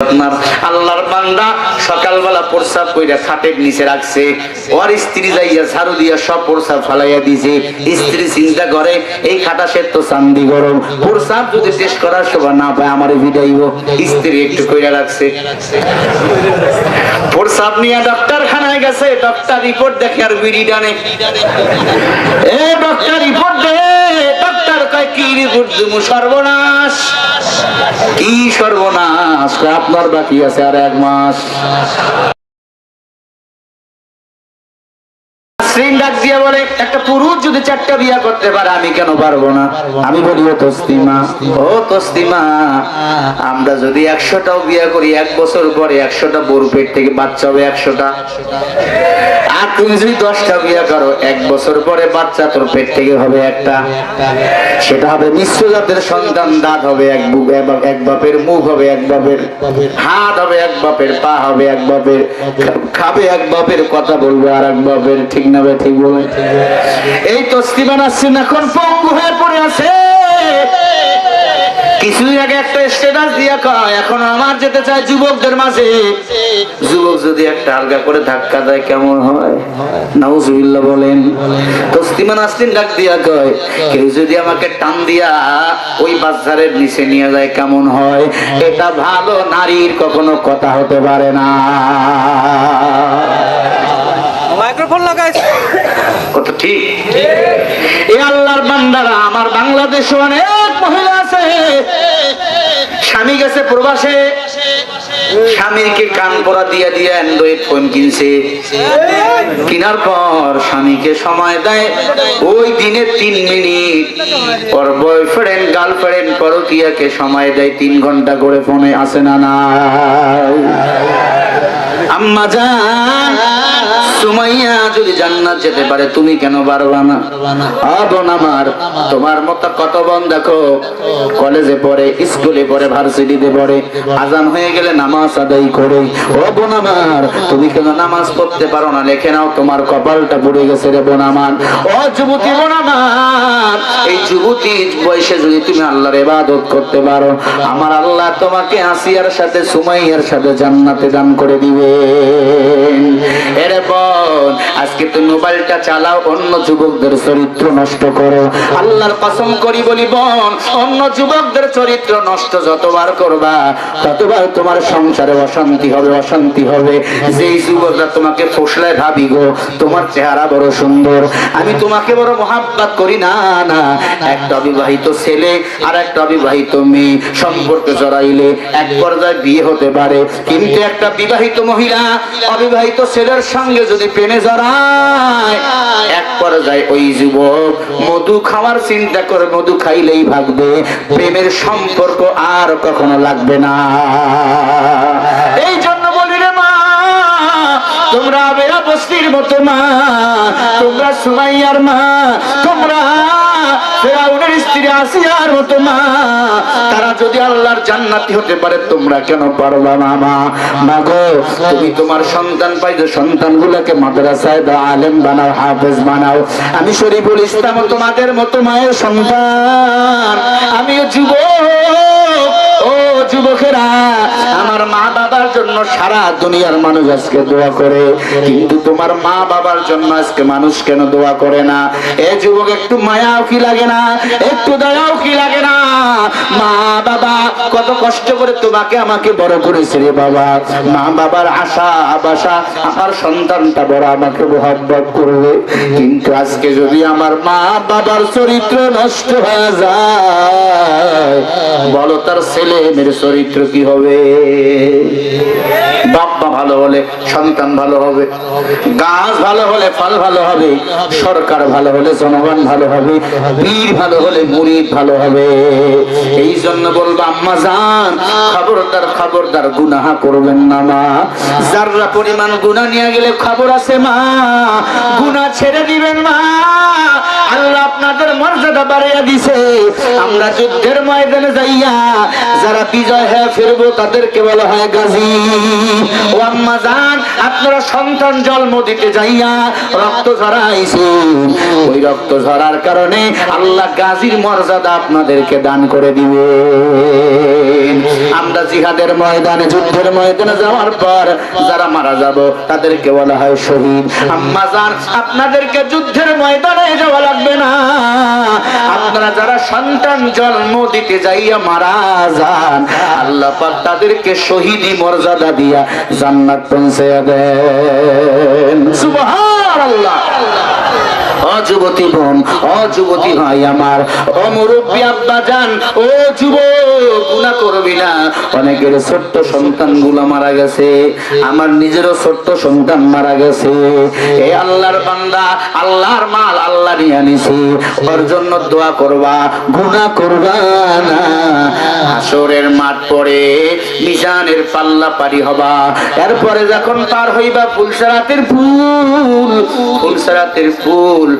আপনার আল্লাহর বান্দা সকালবেলা প্রসাব কইরা খাটের নিচে রাখছে, ওর স্ত্রী যাইয়া ঝাড়ু দিয়া সব প্রসাব ফালাইয়া দিছে। স্ত্রী চিন্তা করে, এই খাটাসের তো চান্দি গরম। প্রসাব যদি টেস্ট করার সময় না পায়, আমার ভিড়াইব স্ত্রী একটু কইরা রাখছে। প্রসাব নিয়ে ডক্টর খানায় গেছে ডক্টর রিপোর্ট দেখে আর বিড়ি ডানে এ ডক্টর রিপোর্ট দে ডক্টর কয় কি রিপোর্ট দিমু? সর্বনাশ কি সর্বনাশ আপনার বাকি আছে আর এক মাস। ডাক দিয়ে বলে, একটা পুরুষ যদি চারটা বিয়া করতে পারে, আমি কেন পারব না? আমি বলি, ও তস্তিমা ও তস্তিমা আমরা যদি একশোটাও বিয়া করি, এক বছর পরে একশোটা বড় পেট থেকে বাচ্চা হবে একশোটা। আর তুমি যদি দশটা বিয়া করো, এক বছর পরে বাচ্চা তোর পেট থেকে হবে একটা। সেটা হবে মিশ্র জাতের সন্তান, দাঁত হবে এক এক- বাপের মুখ হবে এক বাপের, হাত হবে এক বাপের, পা হবে এক বাপের খাবে এক বাপের, কথা বলবে আর এক বাপের, ঠিক না ঠিক এই তস্তিমান আসছেন এখন পঙ্গু হয়ে পড়ে আছে। কিছুদিন আগে একটা দিয়া কয়, এখন আমার যেতে চায় যুবকদের মাঝে। যুবক যদি একটা হালকা করে ধাক্কা দেয়, কেমন হয়? বলেন। তসলিমান আসলিন ডাক দিয়া কয়, কেউ যদি আমাকে টান দিয়া ওই বাজারের নিচে নিয়ে যায়, কেমন হয়? এটা ভালো নারীর কখনো কথা হতে পারে না। কত ঠিক? এই আল্লাহর বান্দারা, আমার বাংলাদেশে অনেক মহিলা আছে। স্বামী গেছে প্রবাসে। স্বামীকে কান পরা দিয়া দিয়া অ্যান্ড্রয়েড ফোন কিনছে। কেনার পর স্বামীকে সময় দেয়। ওই দিনে তিন মিনিট। ওর বয়ফ্রেন্ড গার্লফ্রেন্ড পরকিয়াকে সময় দেয়। তিন ঘণ্টা করে ফোনে আসে না না আম্মা জান সুমাইয়া যদি জান্নাত যেতে পারে, তুমি কেন পারবা না? আবন আমার, তোমার মতো কত বোন দেখো, কলেজে পড়ে, স্কুলে পড়ে, ভার্সিটিতে পড়ে, আজান হয়ে গেলে নামাজ আদায় করে। ও বোন আমার, তুমি কেন নামাজ পড়তে পারো না? লেখে নাও, তোমার কপালটা পুড়ে গেছে রে বোন আমার। ও যুবতী বোন আমার, এই যুবতী বয়সে যদি তুমি আল্লাহর ইবাদত করতে পারো, আমার আল্লাহ তোমাকে আসিয়ার সাথে, সুমাইয়ার সাথে জান্নাতে দান করে দিবে এরে বোন আজকে তুমি মোবাইলটা চালাও, অন্য যুবকদের চরিত্র নষ্ট করো। আল্লাহর কসম করি বলি বোন, অন্য যুবকদের চরিত্র নষ্ট যতবার করবা, ততবার তোমার সংসারে অশান্তি হবে অশান্তি হবে। যেই যুবকরা তোমাকে ফসলায় ভাবি গো, তোমার চেহারা বড় সুন্দর। আমি তোমাকে বড় মহাব্বাত করি, না না। একটা অবিবাহিত ছেলে আর একটা অবিবাহিত মেয়ে, সম্পর্কে জড়াইলে এক পর্যায়ে বিয়ে হতে পারে। কিন্তু একটা বিবাহিত মহিলা, অবিবাহিত ছেলের সঙ্গে যদি পেনে জড়ায় এক পর্যায়ে ওই যুবক মধু খাওয়ার চিন্তা করে মধু খাইলেই প্রেমের সম্পর্ক আর কখনো লাগবে না। এই জন্য বলি রে মা তোমরা বেরা বস্তির মতো মা তোমরা সুমাইয়ার মা তোমরা স্ত্রী তারা যদি আল্লাহর জান্নাতি হতে পারে, তোমরা কেন পারবা না মা? মা গো, তুমি তোমার সন্তান পাইছো সন্তান গুলাকে মাদ্রাসায় দাও আলেম বানাও, হাফেজ বানাও। আমি শরীফুল ইসলাম তোমাদের মতো মায়ের সন্তান। আমিও যুবক। যুবকেরা, আমার মা বাবার জন্য সারা দুনিয়ার মানুষ আজকে দোয়া করে। কিন্তু তোমার মা বাবার জন্য আজকে মানুষ কেন দোয়া করে না? এ যুবক, একটু মায়াও কি লাগে না? একটু দয়াও কি লাগে না? মা বাবা, কত কষ্ট করে তোমাকে আমাকে বড় করেছে রে বাবা। মা বাবার আশা, আবাসা, আমার সন্তানটা বড় আমাকে করবে। কিন্তু আজকে যদি আমার মা বাবার চরিত্র নষ্ট হয়ে যায়, বলো তার ছেলে মেয়ের চরিত্র কি হবে? বাপ্পা ভালো হলে, সন্তান ভালো হবে, গাছ ভালো হলে, ফল ভালো হবে, সরকার ভালো হলে, জনগণ ভালো হবে বীর ভালো হলে, মুরিদ ভালো হবে। এই জন্য বলব, আম্মা যান, খবরদার খবরদার, গুনাহা করবেন না মা। যাররা পরিমাণ গুনাহ নিয়ে গেলে খবর আছে মা। গুনাহ ছেড়ে দিবেন মা। আল্লাহ আপনাদের মর্যাদা বাড়িয়ে দিছে। আমরা যুদ্ধের ময়দানে যাইয়া যারা বিজয় হয়ে ফিরবো তাদেরকে বলা হয় গাজী। ও আম্মা জান, আপনারা সন্তান জন্ম দিতে যাইয়া রক্ত ঝরাইছে ওই রক্ত ঝরার কারণে আল্লাহ গাজীর মর্যাদা আপনাদেরকে দান করে দিবে আমরা জিহাদের ময়দানে, যুদ্ধের ময়দানে যাওয়ার পর যারা মারা যাব তাদেরকে বলা হয় শহীদ। আম্মা জান, আপনাদেরকে যুদ্ধের ময়দানে যাওয়া লাগবে না। আপনারা যারা সন্তান জন্ম দিতে যাইয়া মারা যান, আল্লাহ পাক তাদেরকে শহীদি মর্যাদা দিয়া জান্নাত পৌঁছে দেন। সুবহানাল্লাহ। ও যুবতী বোন ও যুবতী ভাই আমার। ও মুরব্বী আব্বা জান, ও যুবক, গুনাহ করবি না। অনেকের ছোট্ট সন্তানগুলা মারা গেছে। আমার নিজেরও ছোট্ট সন্তান মারা গেছে। এই আল্লাহর বান্দা, আল্লাহর মাল আল্লাহ নিয়ে নিছে ওর জন্য দোয়া করবা, গুনাহ করবা না। হাসরের মাঠ পড়ে মিজানের পাল্লা পারি হবা। এরপরে যখন পার হইবা ফুলসারাতের ফুল ফুলসারাতের ফুল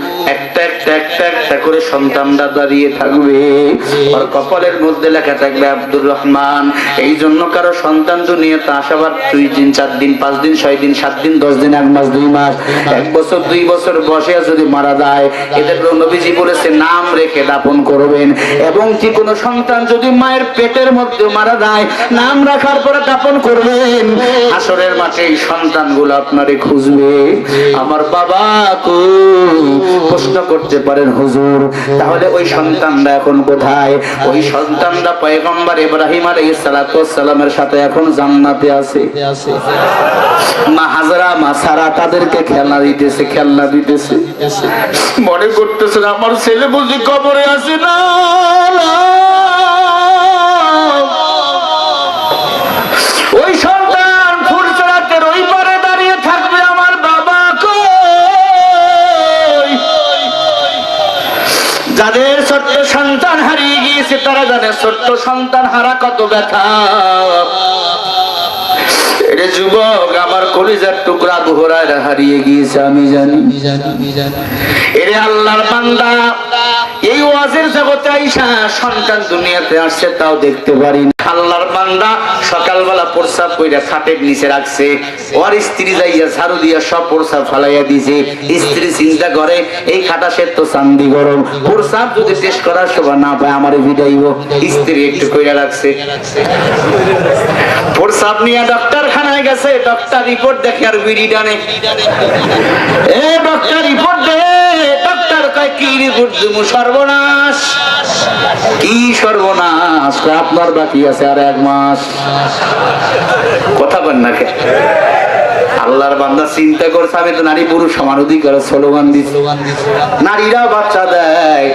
নাম রেখে দাপন করবেন। এবং কি কোনো সন্তান যদি মায়ের পেটের মধ্যে মারা যায়, নাম রাখার পরে দাপন করবেন। আসরের মাঠে এই সন্তানগুলো আপনারে খুঁজবে। আমার বাবা প্রশ্ন করতে পারেন, হুজুর, তাহলে ওই সন্তানরা এখন কোথায়? ওই সন্তানরা পয়গম্বর ইব্রাহিম আলাইহিস সালামের সাথে এখন জান্নাতে আছে। মা হাজরা, মা সারা তাদেরকে খেলনা দিতেছে খেলনা দিতেছে। মনে করতেছে আমার ছেলে বুঝি কবরে আছে না? জানে ছোট্ট সন্তান হারা কত ব্যথা। যুবক, আমার কলিজার টুকরা হারিয়ে গিয়েছে, আমি জানি। এরে আল্লাহর বান্দা, এই ওয়াজের জগতে আইসা সন্তান দুনিয়াতে আসছে, তাও দেখতে পারি না। আল্লাহর বান্দা সকালবেলা প্রসাব কইরা খাটের নিচে রাখছে। ওর স্ত্রী যাইয়া ঝাড়ু দিয়া সব প্রসাব ফালাইয়া দিছে। স্ত্রী চিন্তা করে, এই খাটাসের তো চান্দি গরম। প্রসাব যদি টেস্ট করার সময় না পায়, আমার ভিড়াইব স্ত্রী একটু কইরা রাখছে। প্রসাব নিয়ে ডক্টর খানায় গেছে। ডক্টর রিপোর্ট দেখে আর বিড়ি ডানে এ ডক্টর রিপোর্ট দে। ডক্টর কয় আপনার বাকি আছে আর এক মাস। কথা বল না আল্লাহর বান্দা চিন্তা করছে, আমি তো নারী পুরুষ, সমান অধিকার, স্লোগান দিচ্ছি। নারীরা বাচ্চা দেয়।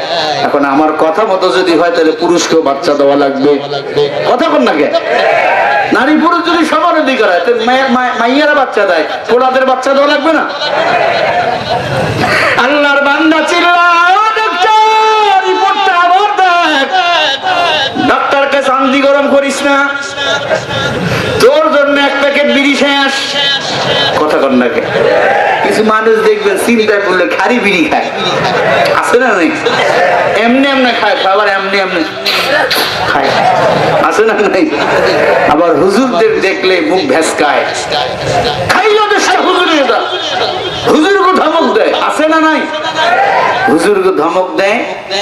এখন আমার কথা মতো যদি হয়, তাহলে পুরুষকেও বাচ্চা দেওয়া লাগবে। কথা বল না নারী পুরুষ যদি সমান অধিকার হয় মাইয়ারা বাচ্চা দেয়। পোলাদের বাচ্চা দেওয়া লাগবে না? আল্লাহর বান্দা চান্দি গরম করিস না। তোর জন্য এক প্যাকেট বিড়ি শেষ কথা কর নাকি কিছু মানুষ দেখবেন চিন্তা করলে খারি বিড়ি খায়। আছে না নাই? এমনি এমনি খায় আবার এমনি এমনি খায়। আছে না নাই? আবার হুজুরদের দেখলে মুখ ভেসকায়। দেশটা হুজুরের এটা হুজুরকে ধমক দেয়। আছে না নাই? হুজুরকে ধমক দেয়,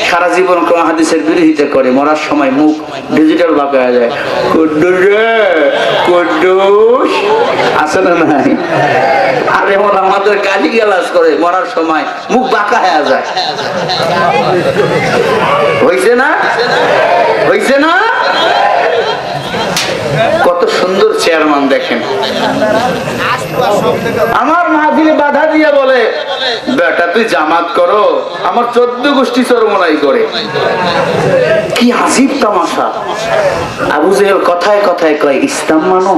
সারা জীবন হাদিসের বিরোধিতা করে, মরার সময় মুখ ডিজিটাল বাঁকা আছে না নাই? আর এমন আমাদের গালাজ করে, মরার সময় মুখ বাঁকা হয়ে যায়। হইছে না? হইছে না? কত সুন্দর চেয়ারম্যান দেখেন। আমার মাহফিলে বাধা বলে, বেটা, তুই জামাত করো, আমার চোদ্দ গোষ্ঠী চরমলাই করে। কি হাসিব তামাশা। আবু জেহেল কথায় কথায় কয়, ইসলাম মানো।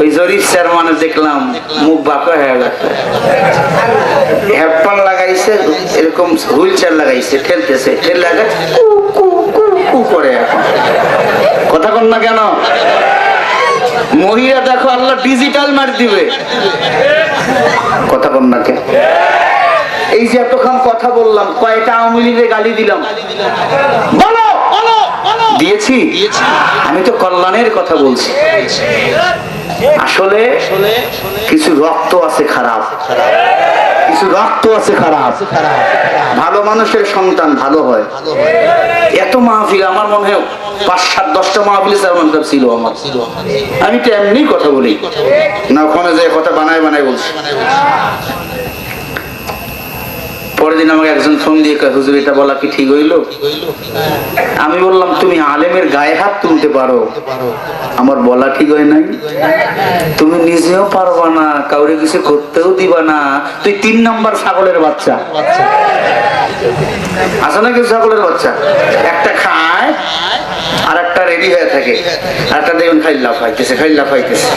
ওই জরিফ চেয়ারম্যানে দেখলাম, মুখ বাঁকা হয়ে গেছে। হেডফোন লাগাইছে, এরকম হুইল চেয়ার লাগাইছে, ঠেলতেছে, ঠেল লাগাই কু কু কু কু করে। এখন কথা কন না কেন? মহিলা দেখো আল্লাহ ডিজিটাল মার দিবে। কথা কন্যাকে এই যে এতক্ষণ কথা বললাম কয়টা আওয়ামী গালি দিলাম। বলো দিয়েছি। আমি তো কল্যাণের কথা বলছি। আসলে কিছু রক্ত আছে খারাপ। কিছু রক্ত আছে খারাপ। ভালো মানুষের সন্তান ভালো হয়। এত মাহফিল আমার মনে হয় পাঁচ, সাত, দশটা মাহফিল খান ছিল আমার। আমি তো এমনি কথা বলি। না, ওখানে যে কথা বানায় বানায় বলছি। পরের দিন আমাকে একজন ফোন দিয়ে হুজুর, এটা বলা কি ঠিক হইল? আমি বললাম, তুমি আলেমের গায়ে হাত তুলতে পারো। আমার বলা ঠিক হয় নাই। তুমি নিজেও পারবা না, কাউরে কিছু করতেও দিবা না। তুই তিন নাম্বার ছাগলের বাচ্চা। আছে না কিছু ছাগলের বাচ্চা? একটা খায় আর একটা রেডি হয়ে থাকে। আর একটা দেখবেন খাই লাফাইতেছে খাই লাফাইতেছে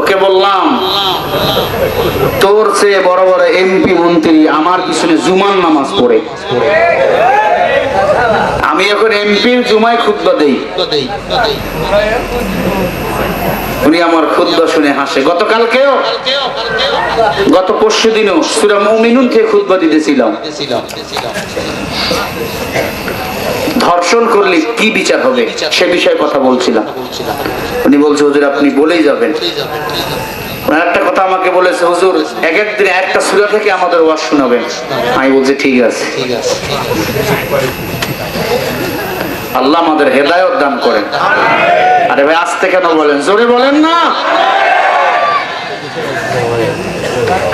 ওকে বললাম, তোর চেয়ে বড় বড় এমপি মন্ত্রী আমার পিছনে জুমান নামাজ পড়ে। আমি এখন এমপির জুমায় খুদ্া দেই। উনি আমার খুদ্া শুনে হাসে। গতকালকেও, গত পরশু দিনও সুরা মমিনুন থেকে খুদ্া দিতেছিলাম। ধর্ষণ করলে কি বিচার হবে? সে বিষয়ে কথা বলছিলাম। উনি বলছে হুজুর আপনি বলেই যাবেন। একটা কথা আমাকে বলেছে হুজুর এক একদিন একটা সুরা থেকে আমাদের ওয়াজ শোনাবেন। আমি বলছি ঠিক আছে। আল্লাহ আমাদের হেদায়ত দান করেন। আরে ভাই আসতে কেন বলেন? জোরে বলেন না।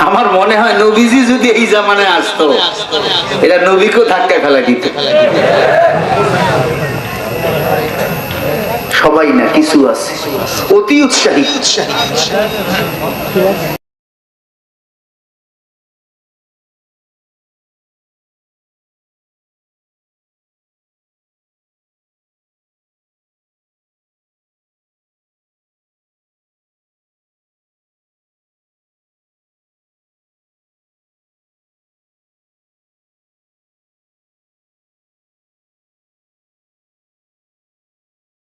আমার মনে হয় নবীজি যদি এই জামানায় আসতো, এটা নবীকেও ধাক্কা খেলা দিত। সবাই না, কিছু আছে। অতি উৎসাহী।